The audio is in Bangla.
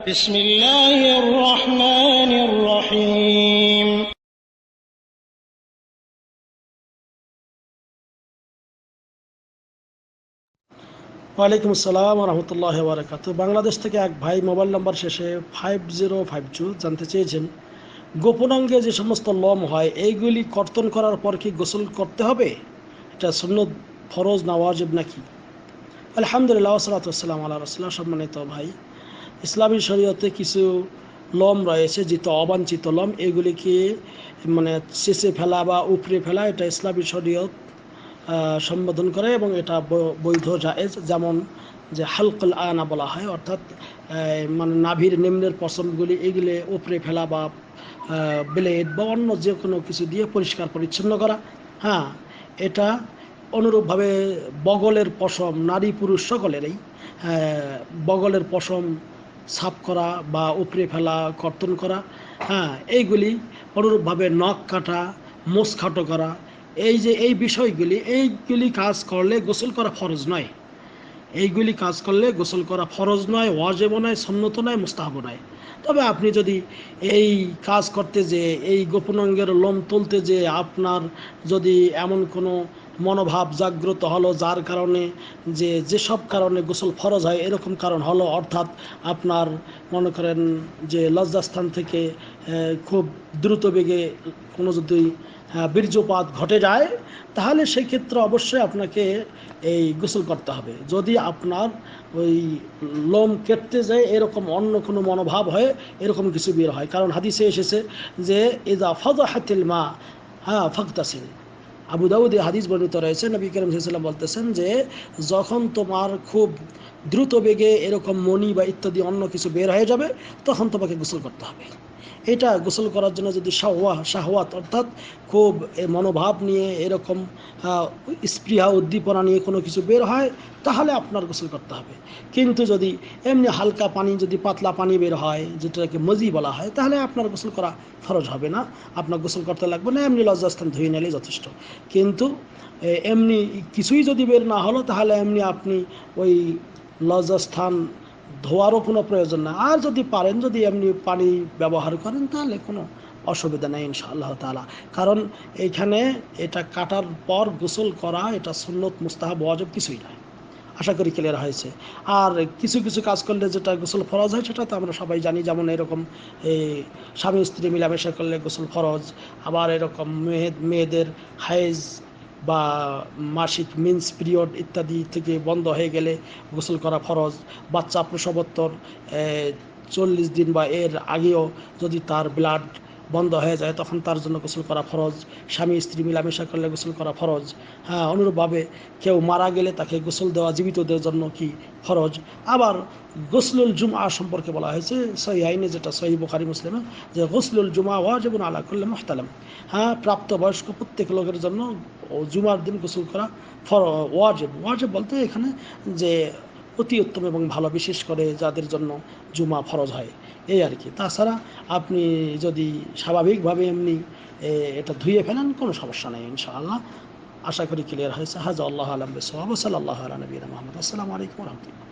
بسم الله الرحمن الرحيم ওয়ালাইকুম আসসালাম রহমতুল্লাহ বারকাত বাংলাদেশ থেকে এক ভাই মোবাইল নাম্বার শেষে ফাইভ জিরো ফাইভ টু জানতে চেয়েছেন গোপনাঙ্গে যে সমস্ত লম হয় এইগুলি কর্তন করার পর কি গোসল করতে হবে এটা সুন্নত ফরজ না ওয়াজিব নাকি আলহামদুলিল্লাহ সালাতাম আল্লাহ রসুল্লাহ সম্মানিত ভাই ইসলামী শরীয়তে কিছু লম রয়েছে যেটা অবাঞ্ছিত লম, এগুলিকে মানে শেষে ফেলা বা উপরে ফেলা, এটা ইসলামী শরীয়ত সম্বোধন করে এবং এটা বৈধ জায়েজ। যেমন যে হালকুল আনা বলা হয়, অর্থাৎ মানে নাভির নিম্নের পশমগুলি এগুলি উপরে ফেলা বা ব্লেড বা অন্য যে কোনো কিছু দিয়ে পরিষ্কার পরিচ্ছন্ন করা। হ্যাঁ এটা অনুরূপভাবে বগলের পশম, নারী পুরুষ সকলেরই বগলের পশম সাফ করা বা উপরে ফেলা, কর্তন করা হ্যাঁ এইগুলি অনুরূপভাবে নখ কাটা, মোষ খাটো করা, এই যে এই বিষয়গুলি, এইগুলি কাজ করলে গোসল করা ফরজ নয়। এইগুলি কাজ করলে গোসল করা ফরজ নয়, ওয়াজেব নয়, সন্নত নয়, মুস্তাহাব নয়। তবে আপনি যদি এই কাজ করতে যে, এই গোপনাঙ্গের লোম তুলতে যে, আপনার যদি এমন কোনো মনোভাব জাগ্রত হলো যার কারণে যে যেসব কারণে গোসল ফরজ হয়, এরকম কারণ হলো। অর্থাৎ আপনার মনে করেন যে, লজ্জাস্থান থেকে খুব দ্রুত বেগে কোনো যদি বীর্যপাত ঘটে যায়, তাহলে সেই ক্ষেত্রে অবশ্যই আপনাকে এই গোসল করতে হবে। যদি আপনার ওই লোম কেটতে যায়, এরকম অন্য কোনো মনোভাব হয় এরকম কিছু বের হয়। কারণ হাদিসে এসেছে যে, ইদা ফজা হাতিল মা হ্যাঁ ফকতাসিল আবু দাউদে হাদিস বর্ণিত রয়েছে। নবী করিম সাল্লাম বলতেছেন যে, যখন তোমার খুব দ্রুত বেগে এরকম মনি বা ইত্যাদি অন্য কিছু বের হয়ে যাবে, তখন তোমাকে গোসল করতে হবে। এটা গোসল করার জন্য যদি শাহওয়া, শাহওয়াত অর্থাৎ খুব মনোভাব নিয়ে এরকম স্পৃহা, উদ্দীপনা নিয়ে কোনো কিছু বের হয়, তাহলে আপনার গোসল করতে হবে। কিন্তু যদি এমনি হালকা পানি, যদি পাতলা পানি বের হয়, যেটাকে মজি বলা হয়, তাহলে আপনার গোসল করা ফরজ হবে না। আপনার গোসল করতে লাগবে না, এমনি লজ্জাস্থান ধুয়ে নিলে যথেষ্ট। কিন্তু এমনি কিছুই যদি বের না হলো, তাহলে এমনি আপনি ওই লজ্জাস্থান ধোয়ারও কোনো প্রয়োজন না। আর যদি পারেন, যদি এমনি পানি ব্যবহার করেন, তাহলে কোনো অসুবিধা নেই ইনশাআল্লাহ তাআলা। কারণ এইখানে এটা কাটার পর গোসল করা, এটা সুন্নত, মুস্তাহাব, ওয়াজব কিছুই নয়। আশা করি ক্লিয়ার হয়েছে। আর কিছু কিছু কাজ করলে যেটা গোসল ফরজ হয়, সেটা তো আমরা সবাই জানি। যেমন এরকম এই স্বামী স্ত্রী মিলামেশা করলে গোসল ফরজ, আবার এরকম মেয়ে, মেয়েদের হাইজ বা মাসিক মিন্স পিরিয়ড ইত্যাদি থেকে বন্ধ হয়ে গেলে গোসল করা ফরজ। বাচ্চা প্রসবোত্তর চল্লিশ দিন বা এর আগেও যদি তার ব্লাড বন্ধ হয়ে যায়, তখন তার জন্য গোসল করা ফরজ। স্বামী, স্ত্রী মিলামেশা করলে গোসল করা ফরজ। হ্যাঁ অনুরূপভাবে কেউ মারা গেলে তাকে গোসল দেওয়া জীবিতদের জন্য কি ফরজ? আবার গোসলুল জুমা সম্পর্কে বলা হয়েছে, সহি আইনে যেটা, সহি বুখারি, মুসলিমে, যে গোসলুল জুমা ওয়াজিবুন আলা করলে মোহতালাম। হ্যাঁ প্রাপ্তবয়স্ক প্রত্যেক লোকের জন্য জুমার দিন গোসল করা ফর, ওয়াজেব। ওয়াজেব বলতে এখানে যে অতি উত্তম এবং ভালো বিশেষ করে যাদের জন্য জুমা ফরজ হয়। এই আর কি। তাছাড়া আপনি যদি স্বাভাবিকভাবে এমনি এটা ধুয়ে ফেলেন, কোনো সমস্যা নেই, ইনশাআল্লাহ। আশা করি ক্লিয়ার হয়েছে। হাজ আল্লাহ আলম সাল্লাহ আলী মোহাম্মদ। আসসালামু আলাইকুম রহমতুল্লাহ।